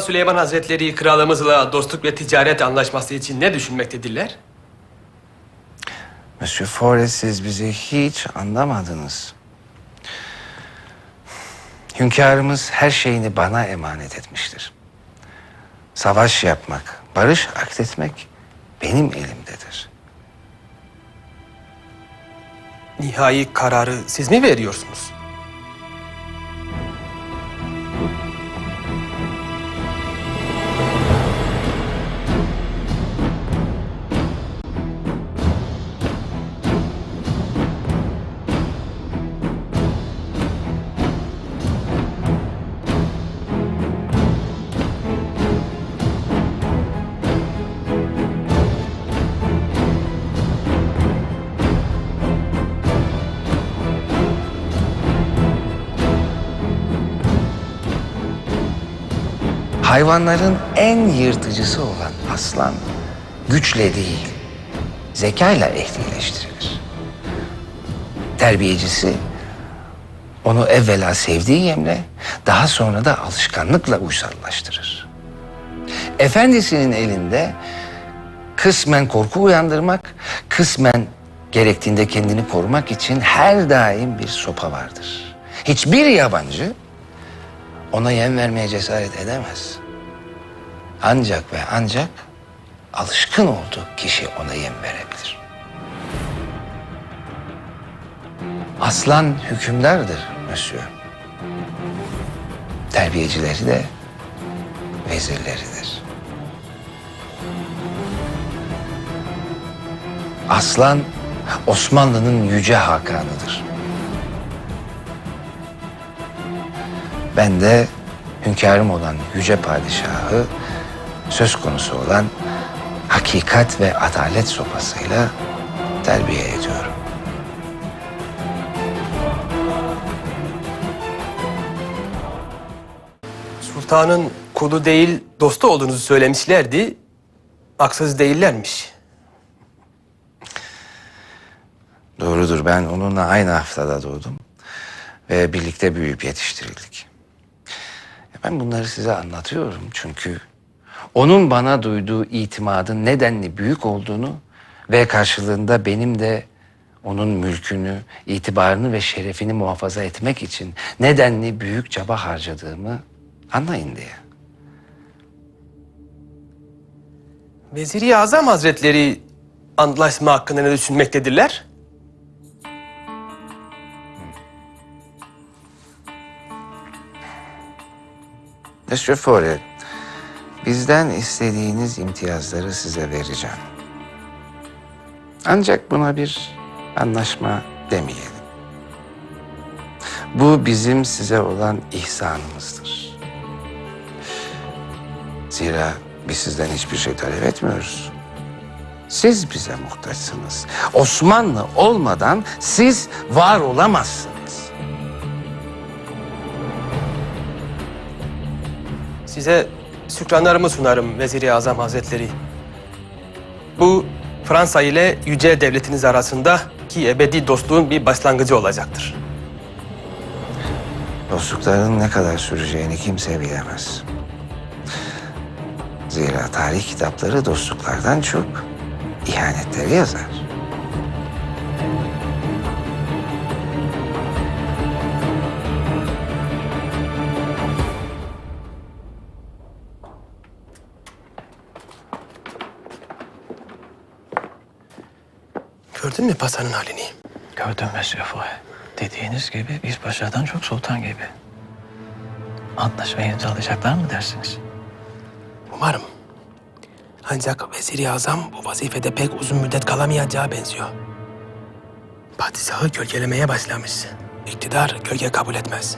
Sultan Süleyman Hazretleri kralımızla dostluk ve ticaret anlaşması için ne düşünmektedirler? Monsieur Forrest siz bizi hiç anlamadınız. Hünkârımız her şeyini bana emanet etmiştir. Savaş yapmak, barış akdetmek benim elimdedir. Nihai kararı siz mi veriyorsunuz? Hayvanların en yırtıcısı olan aslan güçle değil, zekayla ehlileştirilir. Terbiyecisi onu evvela sevdiği yemle, daha sonra da alışkanlıkla uysallaştırır. Efendisinin elinde kısmen korku uyandırmak, kısmen gerektiğinde kendini korumak için her daim bir sopa vardır. Hiçbir yabancı ona yem vermeye cesaret edemez. Ancak ve ancak alışkın olduğu kişi ona yem verebilir. Aslan hükümdardır Monsieur. Terbiyecileri de vezirleridir. Aslan Osmanlı'nın yüce hakanıdır. Ben de hünkârım olan yüce padişahı söz konusu olan hakikat ve adalet sopasıyla terbiye ediyorum. Sultanın kulu değil dostu olduğunuzu söylemişlerdi. Haksız değillermiş. Doğrudur ben onunla aynı haftada doğdum ve birlikte büyüyüp yetiştirildik. Ben bunları size anlatıyorum çünkü onun bana duyduğu itimadın nedenli büyük olduğunu ve karşılığında benim de onun mülkünü, itibarını ve şerefini muhafaza etmek için nedenli büyük çaba harcadığımı anlayın diye. Veziri Azam Hazretleri antlaşma hakkında ne düşünmektedirler? Monsieur Forêt, bizden istediğiniz imtiyazları size vereceğim. Ancak buna bir anlaşma demeyelim. Bu bizim size olan ihsanımızdır. Zira biz sizden hiçbir şey talep etmiyoruz. Siz bize muhtaçsınız. Osmanlı olmadan siz var olamazsınız. Size şükranlarımı sunarım Veziri Azam Hazretleri. Bu Fransa ile yüce devletiniz arasında ki ebedi dostluğun bir başlangıcı olacaktır. Dostlukların ne kadar süreceğini kimse bilemez. Zira tarih kitapları dostluklardan çok ihanetleri yazar. Gördün mü pasanın halini? Gördüm Monsieur Foy. Dediğiniz gibi biz paşadan çok sultan gibi. Antlaşmayı imzalayacaklar mı dersiniz? Umarım. Ancak Veziri Azam bu vazifede pek uzun müddet kalamayacağı benziyor. Padişahı gölgelemeye başlamış. İktidar gölge kabul etmez.